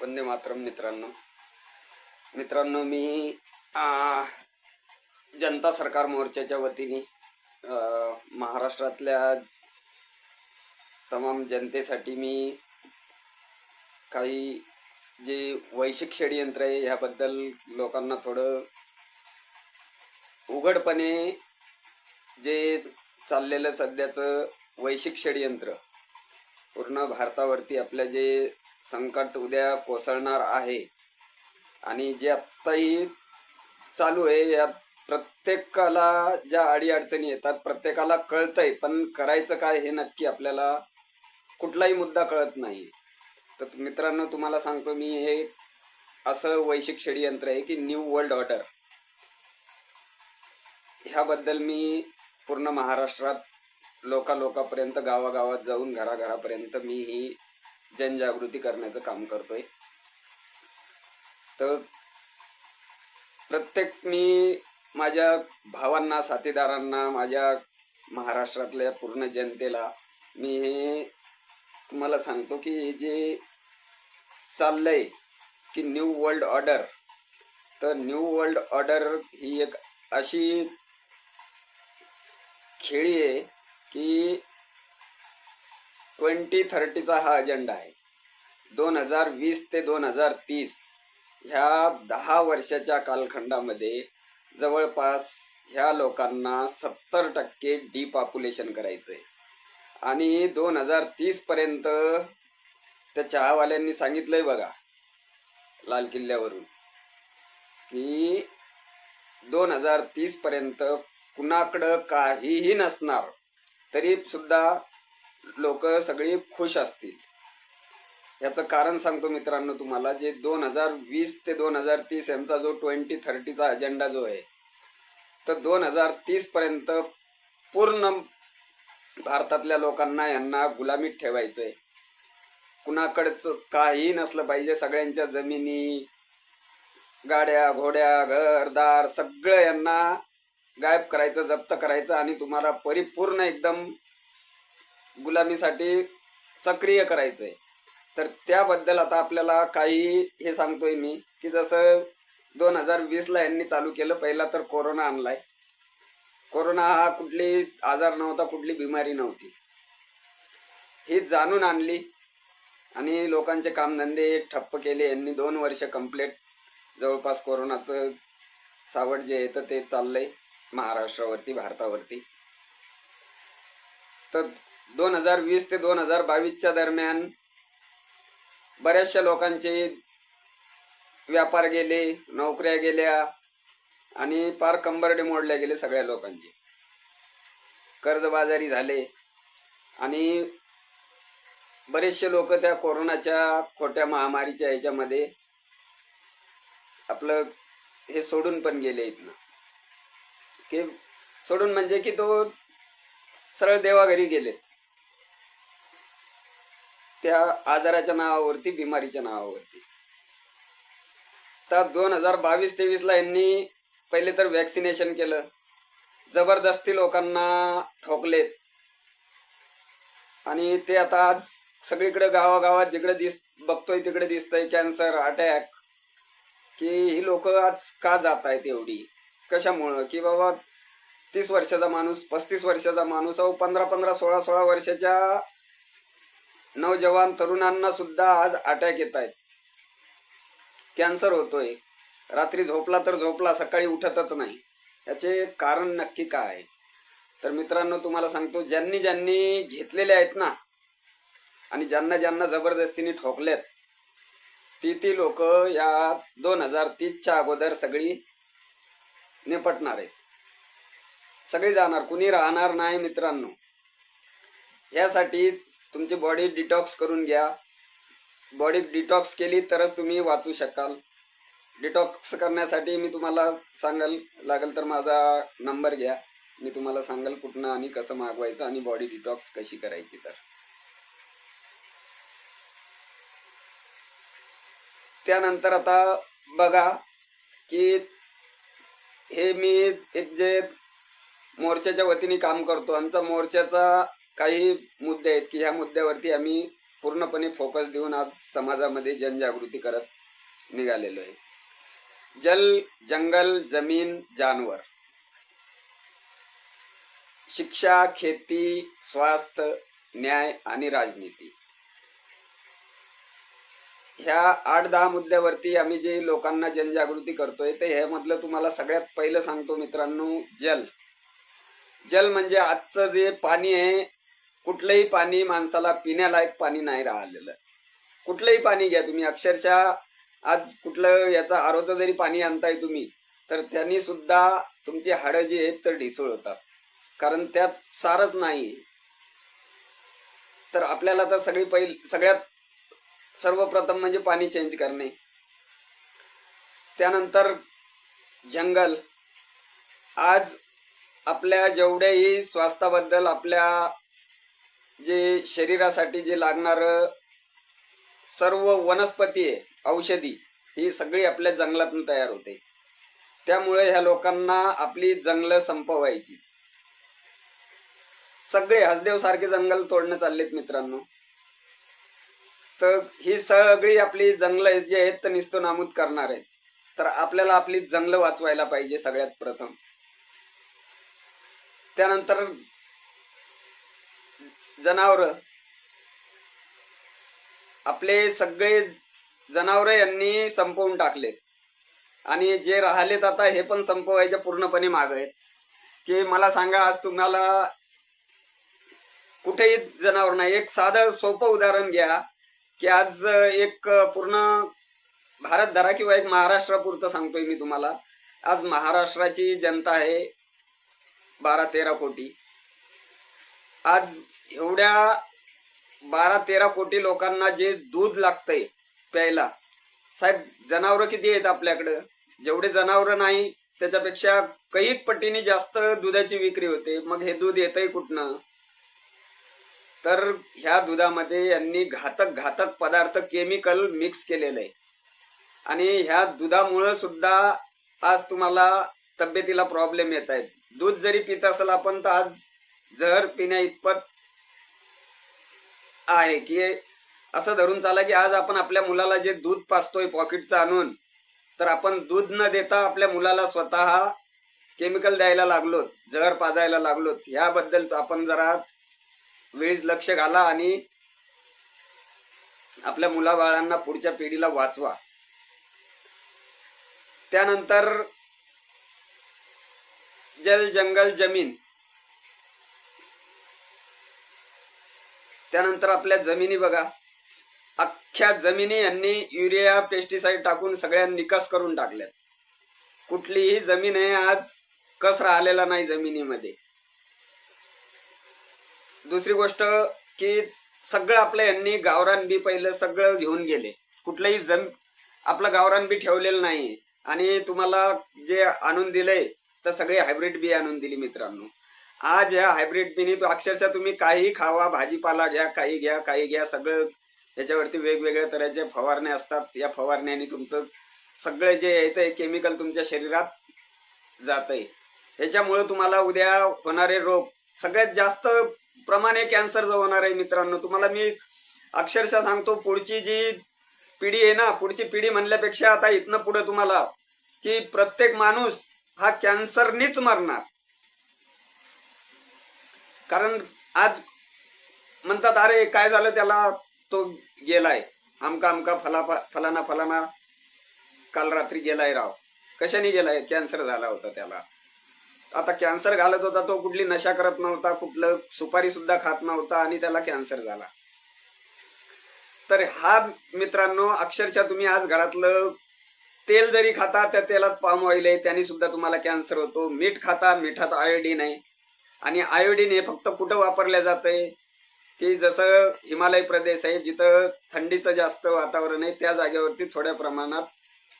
वंदे मातरम मित्रांनो. मित्रांनो मी जनता सरकार मोर्चाच्या वतीने महाराष्ट्रातल्या तमाम जनतेसाठी मी काही जे वैश्विक षडयंत्र आहे ह्याबद्दल लोकांना थोडं उघडपणे जे चाललेलं सध्याचं वैश्विक षडयंत्र पूर्ण भारतावरती आपल्या जे संकट उद्या कोसळणार आहे. आणि जे आत्ताही चालू आहे यात प्रत्येकाला ज्या अडीअडचणी येतात प्रत्येकाला कळतंय पण करायचं काय हे नक्की आपल्याला कुठलाही मुद्दा कळत नाही. तर मित्रांनो तुम्हाला सांगतो मी हे असं वैश्विक षडयंत्र आहे की न्यू वर्ल्ड ऑर्डर. ह्याबद्दल मी पूर्ण महाराष्ट्रात लोकालोकापर्यंत गावागावात जाऊन घराघरापर्यंत मी ही जनजागृती करण्याचं काम करतोय. तर प्रत्येक मी माझ्या भावांना साथीदारांना माझ्या महाराष्ट्रातल्या पूर्ण जनतेला मी हे तुम्हाला सांगतो की हे जे चाललंय की न्यू वर्ल्ड ऑर्डर तर न्यू वर्ल्ड ऑर्डर ही एक अशी खेळी आहे की ट्वेंटी थर्टीचा हा अजेंडा आहे. दोन हजार वीस ते दोन हजार तीस ह्या दहा वर्षाच्या कालखंडामध्ये जवळपास ह्या लोकांना सत्तर टक्के डिपॉप्युलेशन करायचं आहे आणि दोन हजार तीसपर्यंत त्या चहावाल्यांनी सांगितलंय बघा लाल किल्ल्यावरून की दोन हजार तीसपर्यंत कुणाकडं काहीही नसणार तरी सुद्धा लोक सगळी खुश असतील. याचं कारण सांगतो मित्रांनो तुम्हाला जे दोन हजार वीस ते दोन हजार तीस यांचा जो ट्वेंटी थर्टीचा अजेंडा जो आहे तर दोन हजार तीस पर्यंत पूर्ण भारतातल्या लोकांना यांना गुलामीत ठेवायचंय. कुणाकडचं काही नसलं पाहिजे सगळ्यांच्या जमिनी गाड्या घोड्या घरदार सगळं यांना गायब करायचं जप्त करायचं आणि तुम्हाला परिपूर्ण एकदम गुलामीसाठी सक्रिय करायचंय. तर त्याबद्दल आता आपल्याला काही हे सांगतोय मी की जसं दोन हजार वीसला यांनी चालू केलं पहिला तर कोरोना आणलाय. कोरोना हा कुठली आजार नव्हता कुठली बिमारी नव्हती. ही जाणून आणली आणि लोकांचे कामधंदे ठप्प केले. यांनी दोन वर्ष कंप्लीट जवळपास कोरोनाचं सावट जे आहे तर ते चाललंय महाराष्ट्रावरती भारतावरती. तर दोन हजार वीस ते दोन हजार बावीसच्या दरम्यान बऱ्याचशा लोकांचे व्यापार गेले नोकऱ्या गेल्या आणि पार कंबरडे मोडल्या गेले सगळ्या लोकांचे. कर्जबाजारी झाले आणि बरेचसे लोक त्या कोरोनाच्या खोट्या महामारीच्या ह्याच्यामध्ये आपलं हे सोडून पण गेले इथनं. की सोडून म्हणजे की तो सरळ देवाघरी गेलेत. त्या आजाराच्या नावावरती बिमारीच्या नावावरती. तर दोन हजार बावीस तेवीस ला यांनी पहिले तर वॅक्सिनेशन केलं. जबरदस्ती लोकांना ठोकलेत. आणि ते आता आज सगळीकडे गावागावात जिकडे दिस बघतोय तिकडे दिसतंय कॅन्सर अटॅक की ही लोक आज का जात आहेत एवढी? कशामुळं? की बाबा तीस वर्षाचा माणूस पस्तीस वर्षाचा माणूस अहो पंधरा पंधरा सोळा सोळा वर्षाच्या नवजवान तरुणांना सुद्धा आज अटॅक येत आहेत. कॅन्सर होतोय. रात्री झोपला तर झोपला सकाळी उठतच नाही. याचे कारण नक्की काय आहे? तर मित्रांनो तुम्हाला सांगतो ज्यांनी ज्यांनी घेतलेले आहेत ना आणि ज्यांना ज्यांना जबरदस्तीने ठोकल्यात ती ती लोक या दोन हजार तीसच्या अगोदर सगळी निपटणार आहेत. सगळी जाणार कुणी राहणार नाही मित्रांनो. यासाठी तुमची बॉडी डिटॉक्स करून घ्या. बॉडी डिटॉक्स केली तरच तुम्ही वाचू शकाल. डिटॉक्स करण्यासाठी मी तुम्हाला सांगाल लागेल तर माझा नंबर घ्या. मी तुम्हाला सांगाल कुठनं आणि कसं मागवायचं आणि बॉडी डिटॉक्स कशी करायची तर. त्यानंतर आता बघा की हे मी एक जे मोर्चाच्या वतीने काम करतो. आमचा मोर्चाचा काही मुद्दे आहेत की ह्या मुद्द्यावरती आम्ही पूर्णपणे फोकस देऊन आज समाजामध्ये जनजागृती करत निघालेलो आहे. जल जंगल जमीन जानवर. शिक्षा खेती स्वास्थ्य न्याय आणि राजनीती. ह्या आठ दहा मुद्द्यावरती आम्ही जे लोकांना जनजागृती करतोय ते ह्यामधलं तुम्हाला सगळ्यात पहिलं सांगतो मित्रांनो जल. जल म्हणजे आजचं जे पाणी आहे कुठलंही पाणी माणसाला पिण्यालायक पाणी नाही राहिलेलं. कुठलंही पाणी घ्या तुम्ही. अक्षरशः आज कुठलं याचा आरोचं जरी पाणी आणताय तुम्ही तर त्यांनी सुद्धा तुमची हाडं जी आहेत तर ढिसूळ होतात कारण त्यात सारच नाही. तर आपल्याला तर सगळी पहिली सगळ्यात सर्वप्रथम म्हणजे पाणी चेंज करणे. त्यानंतर जंगल. आज आपल्या जेवढ्याही स्वास्थ्याबद्दल आपल्या जे शरीरासाठी जे लागणारं सर्व वनस्पती आहे औषधी ही सगळी आपल्या जंगलातून तयार होते. त्यामुळे ह्या लोकांना आपली जंगलं संपवायची. सगळे हसदेव सारखे जंगल तोडणं चाललेत मित्रांनो. तर ही सगळी आपली जंगलं जे आहेत तर निस्तो नामूद करणार आहेत. तर आपल्याला आपली जंगलं वाचवायला पाहिजे सगळ्यात प्रथम. त्यानंतर जनावर. आपले सगळे जनावर यांनी संपवून टाकले. आणि जे राहिलेत आता हे पण संपवायचे पूर्णपणे माग आहेत. की मला सांगा आज तुम्हाला कुठेही जनावर नाही. एक साधं सोपं उदाहरण घ्या की आज एक पूर्ण भारत धरा किंवा एक महाराष्ट्रापुरतं सांगतोय मी तुम्हाला. आज महाराष्ट्राची जनता आहे बारा तेरा कोटी. आज एवढ्या बारा तेरा कोटी लोकांना जे दूध लागतंय प्यायला साहेब जनावरं किती आहेत आपल्याकडं? जेवढे जनावरं नाही त्याच्यापेक्षा कैक पटीने जास्त दुधाची विक्री होते. मग हे दूध येतंय कुठनं? तर ह्या दुधामध्ये यांनी घातक घातक पदार्थ केमिकल मिक्स केलेलं आहे आणि ह्या दुधामुळं सुद्धा आज तुम्हाला तब्येतीला प्रॉब्लेम येत आहेत दूध जरी पित असेल आपण तर आज जहर पिण्या इतपत आहे की असं धरून चाला की आज आपण आपल्या मुलाला जे दूध पाचतोय पॉकेटचं आणून तर आपण दूध न देता आपल्या मुलाला स्वतः केमिकल द्यायला लागलो जहर पाजायला लागलो ह्याबद्दल आपण जरा वेळीच लक्ष घाला आणि आपल्या मुलाबाळांना पुढच्या पिढीला वाचवा. त्यानंतर जल जंगल जमीन. त्यानंतर आपल्या जमिनी बघा. अख्ख्या जमिनी यांनी युरिया पेस्टिसाईड टाकून सगळ्या निकस करून टाकल्यात. कुठलीही जमीन आहे आज कस राहिलेला नाही जमिनीमध्ये. दुसरी गोष्ट की सगळं आपलं यांनी गावरान बी पहिलं सगळं घेऊन गेले. कुठलंही जम आपलं गावरान बी ठेवलेलं नाही. आणि तुम्हाला जे आणून दिलंय तर सगळे हायब्रिड बी आणून दिली मित्रांनो. आज ह्या हायब्रिड बिनी तो अक्षरशः तुम्ही काही खावा भाजीपाला घ्या काही घ्या काही घ्या सगळं त्याच्यावरती वेगवेगळ्या तऱ्हेचे फवारणे असतात. या फवारण्याने तुमचं सगळं जे येतं केमिकल तुमच्या शरीरात जात आहे ह्याच्यामुळे तुम्हाला उद्या होणारे रोग सगळ्यात जास्त प्रमाणे कॅन्सर जो होणार आहे मित्रांनो. तुम्हाला मी अक्षरशः सांगतो पुढची जी पिढी आहे ना पुढची पिढी म्हणल्यापेक्षा आता इथनं पुढे तुम्हाला की प्रत्येक माणूस हा कॅन्सरनीच मरणार. कारण आज म्हणतात अरे काय झालं त्याला? तो गेलाय. आमका आमका फला फलाना फलाना काल रात्री गेलाय राव. कशाने गेलाय? कॅन्सर झाला होता त्याला. आता कॅन्सर घालत होता तो कुठली नशा करत नव्हता कुठलं सुपारी सुद्धा खात नव्हता आणि त्याला कॅन्सर झाला. तर हा मित्रांनो अक्षरशः तुम्ही आज घरातलं तेल जरी खाता त्या तेलात पाम ऑइल आहे त्याने सुद्धा तुम्हाला कॅन्सर होतो. मीठ खाता मिठात आयोडीन आहे. आणि आयोडीन हे फक्त कुठं वापरल्या जातंय? की जसं हिमालय प्रदेश आहे जिथं थंडीचं जास्त वातावरण आहे त्या जागेवरती थोड्या प्रमाणात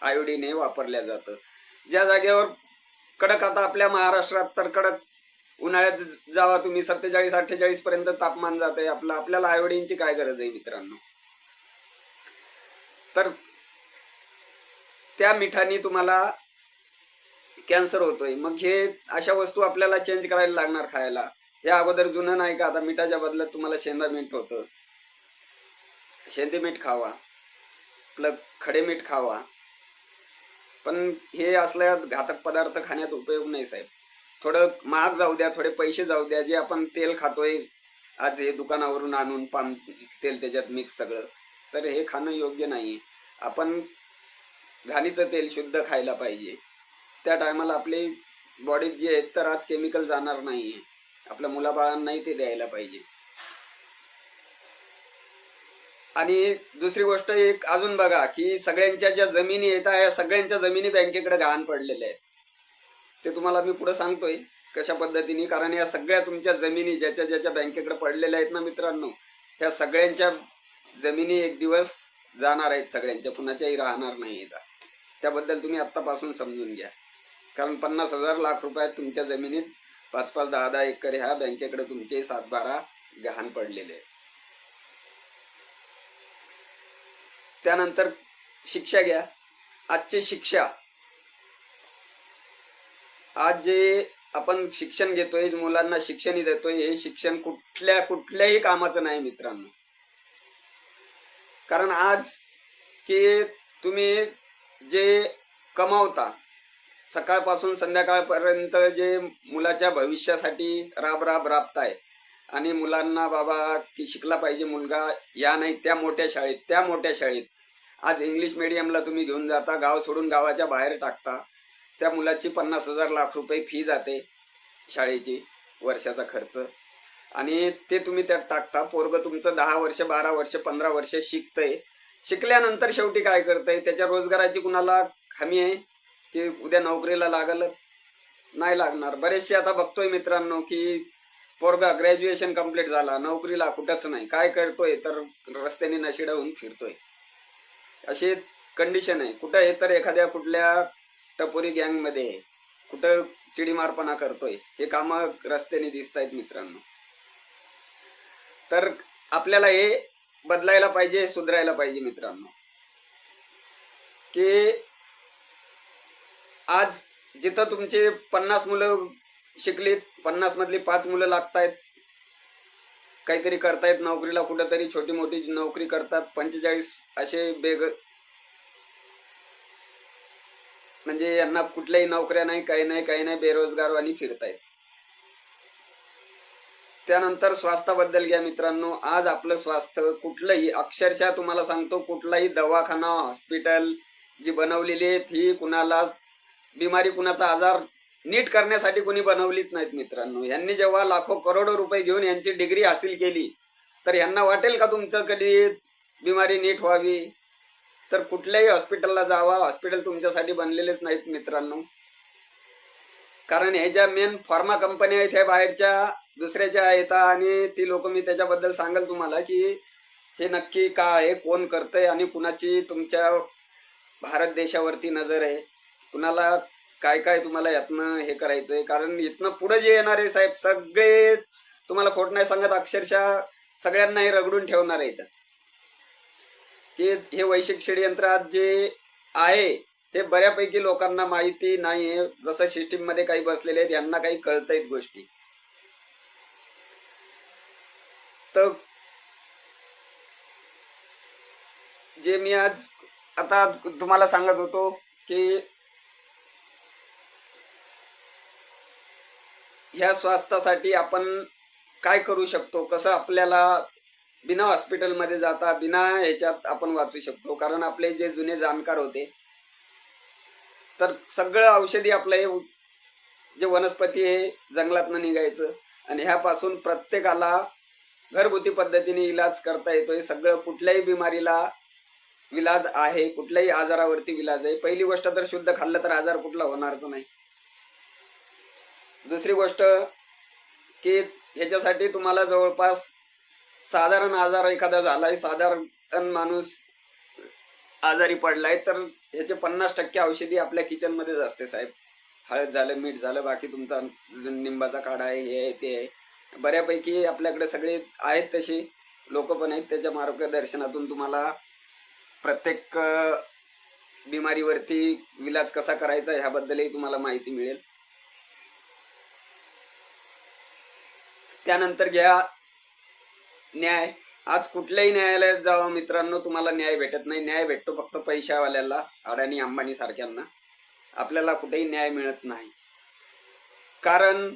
आयोडीन हे वापरल्या जातं. ज्या जागेवर कडक आता आपल्या महाराष्ट्रात तर कडक उन्हाळ्यात जावा तुम्ही सत्तेचाळीस अठ्ठेचाळीस पर्यंत तापमान जात आहे आपलं. आपल्याला आयोडीनची काय गरज आहे मित्रांनो? तर त्या मिठाने तुम्हाला कॅन्सर होतोय. मग हे अशा वस्तू आपल्याला चेंज करायला लागणार खायला. या अगोदर जुनं नाही का? आता मिठाच्या बदल्यात तुम्हाला शेंदा मीठ होतं. शेंदी मीठ खावा. आपलं खडे मीठ खावा. पण हे असल्या घातक पदार्थ खाण्यात उपयोग नाही साहेब. थोडं महाग जाऊ द्या थोडे पैसे जाऊ द्या. जे आपण तेल खातोय आज हे दुकानावरून आणून पाम तेल त्याच्यात मिक्स सगळं. तर हे खाणं योग्य नाही आपण घाणीचं तेल शुद्ध खायला पाहिजे. त्या टायमाला आपली बॉडीत जे आहेत तर आज केमिकल जाणार नाही आपल्या मुलाबाळांनाही ते द्यायला पाहिजे. आणि दुसरी गोष्ट एक अजून बघा की सगळ्यांच्या ज्या जमिनी येतात या सगळ्यांच्या जमिनी बँकेकडे गहाण पडलेल्या आहेत. ते तुम्हाला मी पुढे सांगतोय कशा पद्धतीने? कारण या सगळ्या तुमच्या जमिनी ज्याच्या ज्याच्या बँकेकडे पडलेल्या आहेत ना मित्रांनो ह्या सगळ्यांच्या जमिनी एक दिवस जाणार आहेत सगळ्यांच्या कुणाच्याही राहणार नाही आहेत त्याबद्दल तुम्ही आत्तापासून समजून घ्या. कारण पन्नास हजार लाख रुपयात तुमच्या जमिनीत पाच पाच दहा दहा एकर ह्या बँकेकडे तुमचे सात बारा गहाण पडलेले त्यानंतर शिक्षा घ्या. आजची शिक्षा. आज जे आपण शिक्षण घेतोय मुलांना शिक्षणही देतोय हे शिक्षण कुठल्या कुठल्याही कामाचं नाही मित्रांनो. कारण आज की तुम्ही जे कमावता सकाळपासून संध्याकाळपर्यंत जे मुलाच्या भविष्यासाठी राब राब राबताय आणि मुलांना बाबा की शिकला पाहिजे मुलगा या नाही त्या मोठ्या शाळेत त्या मोठ्या शाळेत. आज इंग्लिश मिडियमला तुम्ही घेऊन जाता गाव सोडून गावाच्या बाहेर टाकता. त्या मुलाची पन्नास हजार लाख रुपये फी जाते शाळेची वर्षाचा खर्च. आणि ते तुम्ही त्यात टाकता. पोरग तुमचं दहा वर्ष बारा वर्ष पंधरा वर्ष शिकतंय. शिकल्यानंतर शेवटी काय करतंय? त्याच्या रोजगाराची कुणाला हमी आहे? की उद्या नोकरीला लागलच. नाही लागणार. बरेचसे आता बघतोय मित्रांनो की पोरगा ग्रॅज्युएशन कंप्लीट झाला नोकरीला कुठंच नाही. काय करतोय? तर रस्त्याने नशिडा होऊन फिरतोय. अशी कंडिशन आहे. कुठं हे तर एखाद्या कुठल्या टपोरी गँगमध्ये आहे कुठं चिडीमारपणा करतोय. हे कामं रस्त्याने दिसत आहेत मित्रांनो. तर आपल्याला हे बदलायला पाहिजे सुधारायला पाहिजे मित्रांनो. की आज जिथं तुमचे पन्नास मुलं शिकलीत पन्नास मधली पाच मुलं लागतायत काहीतरी करतायत नोकरीला कुठंतरी छोटी मोठी नोकरी करतात पंचेचाळीस असे बेग म्हणजे यांना कुठल्याही नोकऱ्या नाही काही नाही काही नाही बेरोजगारवानी फिरतायत. त्यानंतर स्वास्थ्याबद्दल घ्या मित्रांनो. आज आपलं स्वास्थ्य कुठलंही अक्षरशः तुम्हाला सांगतो कुठलाही दवाखाना हॉस्पिटल जी बनवलेली आहेत ही कुणाला बिमारी कुणाचा आजार नीट करण्यासाठी कुणी बनवलीच नाहीत मित्रांनो. यांनी जेव्हा लाखो करोडो रुपये घेऊन यांची डिग्री हासिल केली तर यांना वाटेल का तुमचं कधी बिमारी नीट व्हावी? तर कुठल्याही हॉस्पिटलला जावा. हॉस्पिटल तुमच्यासाठी बनलेलेच नाहीत मित्रांनो. कारण हे ज्या मेन फार्मा कंपन्या आहेत ह्या बाहेरच्या दुसऱ्याच्या येतात आणि ती लोक मी त्याच्याबद्दल सांगेल तुम्हाला की हे नक्की का आहे कोण करतंय आणि कुणाची तुमच्या भारत देशावरती नजर आहे. कुणाला काय काय तुम्हाला यातनं हे करायचंय? कारण इथनं पुढे जे येणार आहे साहेब सगळे तुम्हाला खोट नाही सांगत अक्षरशः सगळ्यांना हे रगडून ठेवणार आहेत की हे वैश्विक षडयंत्र आज जे आहे ते बऱ्यापैकी लोकांना माहिती नाही आहे जसं सिस्टीममध्ये काही बसलेले आहेत यांना काही कळतायत गोष्टी. तर जे मी आज आता तुम्हाला सांगत होतो की ह्या स्वास्थ्यासाठी आपण काय करू शकतो? कसं आपल्याला बिना हॉस्पिटलमध्ये जाता बिना ह्याच्यात आपण वाचू शकतो? कारण आपले जे जुने जाणकार होते तर सगळं औषधी आपलं हे जे वनस्पती आहे जंगलातनं निघायचं आणि ह्यापासून प्रत्येकाला घरगुती पद्धतीने इलाज करता येतो. हे सगळं कुठल्याही बिमारीला विलाज आहे कुठल्याही आजारावरती विलाज आहे. पहिली गोष्ट तर शुद्ध खाल्लं तर आजार कुठला होणारच नाही. दुसरी गोष्ट की ह्याच्यासाठी तुम्हाला जवळपास साधारण आजार एखादा झालाय साधारण माणूस आजारी पडलाय तर ह्याचे पन्नास टक्के औषधी आपल्या किचनमध्येच असते साहेब. हळद झालं मीठ झालं बाकी तुमचा निंबाचा काढा आहे हे आहे ते आहे. बऱ्यापैकी आपल्याकडे सगळे आहेत तशी लोक पण आहेत त्याच्या मार्गदर्शनातून तुम्हाला प्रत्येक बिमारीवरती विलाज कसा करायचा ह्याबद्दलही तुम्हाला माहिती मिळेल. त्यानंतर घ्या. न्याय. आज कुठल्याही न्यायालयात जावा मित्रांनो तुम्हाला न्याय भेटत नाही. न्याय भेटतो फक्त पैशावाल्याला अडाणी अंबानी सारख्यांना. आपल्याला कुठेही न्याय मिळत नाही. कारण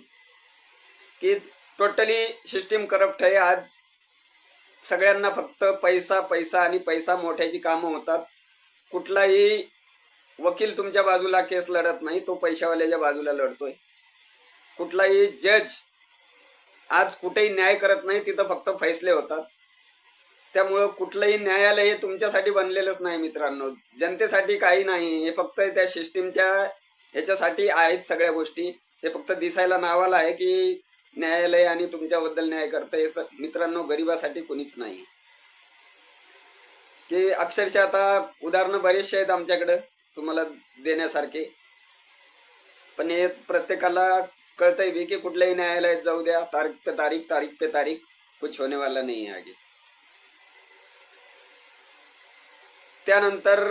की टोटली सिस्टीम करप्ट आहे. आज सगळ्यांना फक्त पैसा पैसा आणि पैसा मोठ्याची कामं होतात. कुठलाही वकील तुमच्या बाजूला केस लढत नाही तो पैशावाल्याच्या बाजूला लढतोय. कुठलाही जज आज कुठेही न्याय करत नाही तिथं फक्त फैसले होतात. त्यामुळं कुठलंही न्यायालय हे तुमच्यासाठी बनलेलंच नाही मित्रांनो. जनतेसाठी काही नाही. हे फक्त त्या सिस्टीमच्या ह्याच्यासाठी आहेत सगळ्या गोष्टी. हे फक्त दिसायला नावाला आहे की न्यायालय आणि तुमच्याबद्दल न्याय करतं हे मित्रांनो गरिबासाठी कुणीच नाही. की अक्षरशः आता उदाहरणं बरेचसे आहेत आमच्याकडं तुम्हाला देण्यासारखे. पण हे प्रत्येकाला कळतंय बी की कुठल्याही न्यायालयात जाऊ द्या. तारीख पे तारीख तारीख पे तारीख कुछ होने वाला नाही आगे. त्यानंतर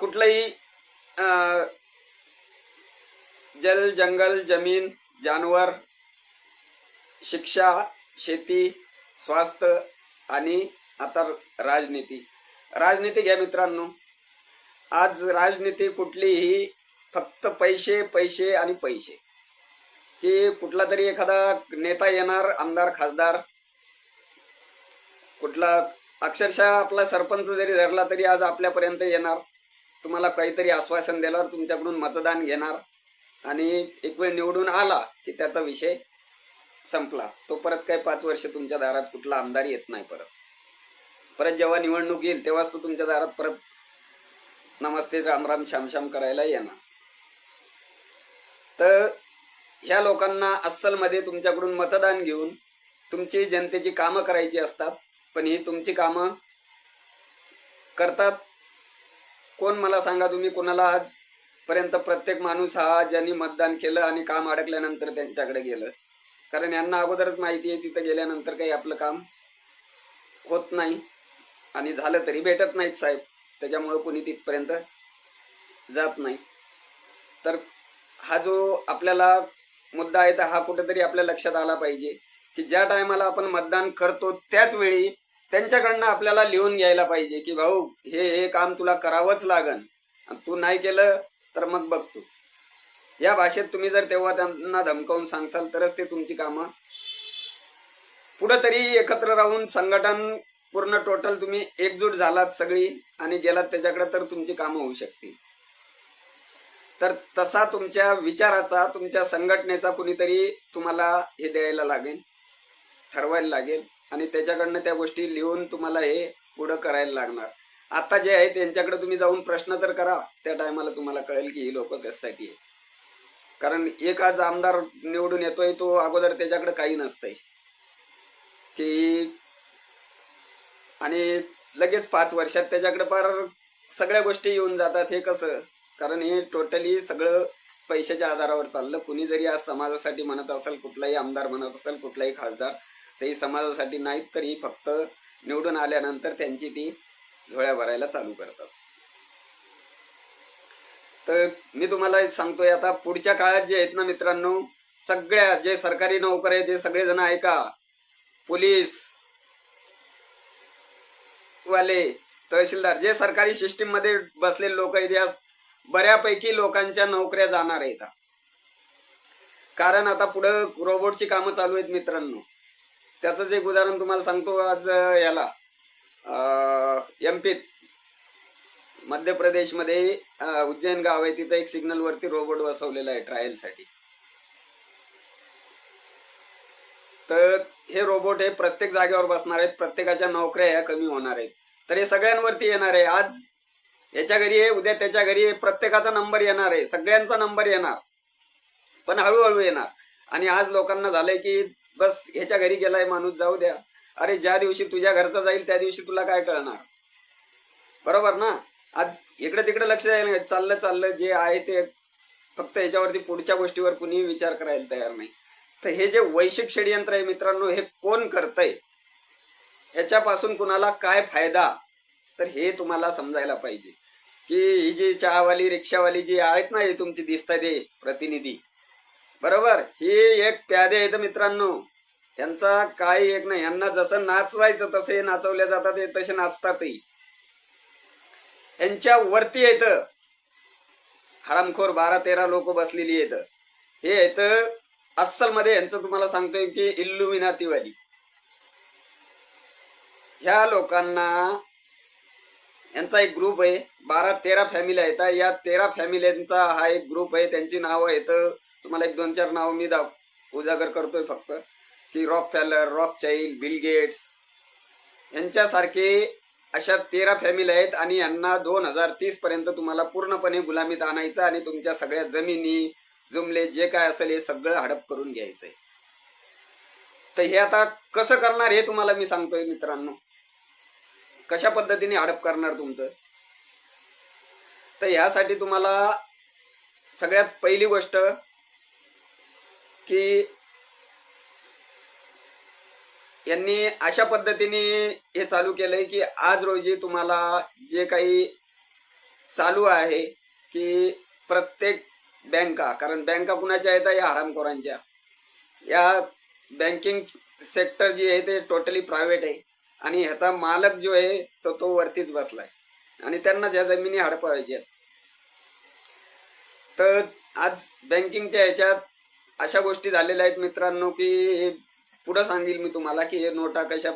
कुठलंही जल जंगल जमीन जानवर शिक्षा शेती स्वास्थ्य आणि आता राजनीती. राजनीती घ्या मित्रांनो. आज राजनीती कुठलीही फक्त पैसे पैसे आणि पैसे. की कुठला तरी एखादा नेता येणार आमदार खासदार. कुठला अक्षरशः आपला सरपंच जरी धरला तरी आज आपल्यापर्यंत येणार. तुम्हाला काहीतरी आश्वासन देणार तुमच्याकडून मतदान घेणार. आणि एक वेळ निवडून आला की त्याचा विषय संपला. तो परत काही पाच वर्ष तुमच्या दारात कुठला आमदार येत नाही परत. परत जेव्हा निवडणूक येईल तेव्हाच तो तुमच्या दारात परत नमस्ते रामराम श्यामश्याम करायला येणार. तर ह्या लोकांना अस्सलमध्ये तुमच्याकडून मतदान घेऊन तुमची जनतेची कामं करायची असतात. पण ही तुमची कामं करतात. कोण मला सांगा तुम्ही कोणाला आज पर्यंत प्रत्येक माणूस हा ज्यांनी मतदान केलं आणि काम अडकल्यानंतर त्यांच्याकडे गेलं? कारण यांना अगोदरच माहिती आहे तिथं गेल्यानंतर काही आपलं काम होत नाही आणि झालं तरी भेटत नाहीत साहेब. त्याच्यामुळं कोणी तिथपर्यंत जात नाही. तर हा जो आपल्याला मुद्दा आहे तर हा कुठेतरी आपल्या लक्षात आला पाहिजे की ज्या टायमाला आपण मतदान करतो त्याच वेळी त्यांच्याकडनं आपल्याला लिहून घ्यायला पाहिजे की भाऊ हे हे काम तुला करावंच लागन. तू नाही केलं तर मग बघतो या भाषेत तुम्ही जर तेव्हा त्यांना धमकावून सांगसाल तरच ते तुमची कामं पुढं तरी एकत्र राहून संघटन पूर्ण टोटल तुम्ही एकजूट झालात सगळी आणि गेलात त्याच्याकडे तर तुमची कामं होऊ शकतील. तर तसा तुमच्या विचाराचा तुमच्या संघटनेचा कुणीतरी तुम्हाला हे द्यायला लागेल ठरवायला लागेल आणि त्याच्याकडनं त्या गोष्टी लिहून तुम्हाला हे पुढं करायला लागणार. आता जे आहे त्यांच्याकडे तुम्ही जाऊन प्रश्न तर करा त्या टायमाला तुम्हाला कळेल की ही लोक त्यासाठी आहे कारण एक आज आमदार निवडून येतोय तो अगोदर त्याच्याकडे काही नसतंय. की आणि लगेच पाच वर्षात त्याच्याकडे फार सगळ्या गोष्टी येऊन जातात हे कसं? कारण हे टोटली सगळं पैशाच्या आधारावर चाललं. कुणी जरी आज समाजासाठी म्हणत असेल कुठलाही आमदार म्हणत असेल कुठलाही खासदार तेही समाजासाठी नाहीत तर ही फक्त निवडून आल्यानंतर त्यांची ती झोळ्या भरायला चालू करतात. तर मी तुम्हाला सांगतोय आता पुढच्या काळात जे आहेत ना मित्रांनो सगळ्या जे सरकारी नोकर आहेत ते सगळेजण ऐका. पोलीस वाले तहसीलदार जे सरकारी सिस्टीममध्ये बसलेले लोक आहेत या बऱ्यापैकी लोकांच्या नोकऱ्या जाणार आहेत कारण आता पुढं रोबोटची कामं चालू आहेत मित्रांनो. त्याचंच एक उदाहरण तुम्हाला सांगतो आज याला. एम पीत मध्य प्रदेशमध्ये उज्जैन गाव आहे तिथं एक सिग्नल वरती रोबोट बसवलेला आहे ट्रायलसाठी तर हे रोबोट हे प्रत्येक जागेवर बसणार आहेत प्रत्येकाच्या नोकऱ्या ह्या कमी होणार आहेत. तर हे सगळ्यांवरती येणार आहे. आज याच्या घरी आहे उद्या त्याच्या घरी आहे प्रत्येकाचा नंबर येणार आहे सगळ्यांचा नंबर येणार. पण हळूहळू येणार. आणि आज लोकांना झालंय की बस ह्याच्या घरी गेलाय माणूस जाऊ द्या. अरे ज्या दिवशी तुझ्या घरचा जाईल त्या दिवशी तुला काय कळणार? बरोबर ना? आज इकडे तिकडे लक्ष द्यायला चाललं चाललं जे आहे ते फक्त याच्यावरती पुढच्या गोष्टीवर कुणीही विचार करायला तयार नाही. तर हे जे वैश्विक षडयंत्र आहे मित्रांनो हे कोण करतंय? याच्यापासून कुणाला काय फायदा? तर हे तुम्हाला समजायला पाहिजे. की ही जी चहावाली रिक्षावाली जी आहेत ना हे तुमची दिसतात हे प्रतिनिधी. बरोबर? ही एक प्यादे आहेत मित्रांनो. यांचा काही एक नाही यांना जसं नाचवायचं तसे नाचवले जातात हे तसे नाचतातही. यांच्या वरती येत हरामखोर बारा तेरा लोक बसलेली आहेत. हे येत अस्सलमध्ये यांचं तुम्हाला सांगतोय की इल्लुमिनातीवाली. ह्या लोकांना यांचा एक ग्रुप आहे. बारा तेरा फॅमिली आहेत. या तेरा फॅमिलींचा हा एक ग्रुप आहे. त्यांची नावं येतं तुम्हाला एक दोन चार नावं मी दाव उजागर करतोय फक्त. की Rockefeller Rothschild Bill Gates यांच्यासारखे अशा तेरा फॅमिली आहेत आणि यांना दोन हजार तीस पर्यंत तुम्हाला पूर्णपणे गुलामीत आणायचं आणि तुमच्या सगळ्या जमिनी जुमले जे काय असेल हे सगळं हडप करून घ्यायचंय. तर हे आता कसं करणार हे तुम्हाला मी सांगतोय मित्रांनो. कशा पद्धतीने हडप करणार तुमचं? तर ह्यासाठी तुम्हाला सगळ्यात पहिली गोष्ट की यांनी अशा पद्धतीने हे चालू केलंय की आज रोजी तुम्हाला जे काही चालू आहे की प्रत्येक बँका कारण बँका कुणाच्या आहेत? या हरामखोरांच्या. या बँकिंग सेक्टर जे आहे ते टोटली प्रायव्हेट आहे. आणि ह्याचा मालक जो आहे तो तो वरतीच बसलाय. आणि त्यांना ज्या जमिनी हडपायच्या तर आज बँकिंगच्या ह्याच्यात अशा गोष्टी झालेल्या आहेत मित्रांनो की पुढं सांगेल मी तुम्हाला की हे नोटा कशा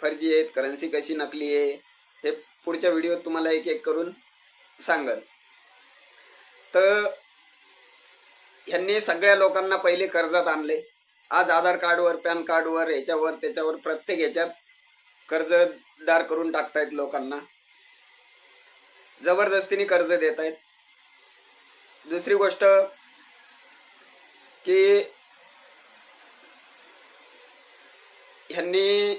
फर्जी आहेत करन्सी कशी नकली आहे हे पुढच्या व्हिडिओत तुम्हाला एक एक करून सांगल. तर ह्यांनी सगळ्या लोकांना पहिले कर्जात आणले. आज आधार कार्डवर पॅन कार्डवर ह्याच्यावर त्याच्यावर प्रत्येक ह्याच्यात कर्जदार करून टाकतायत लोकांना. जबरदस्तीने कर्ज देत आहेत दुसरी गोष्ट की ह्यांनी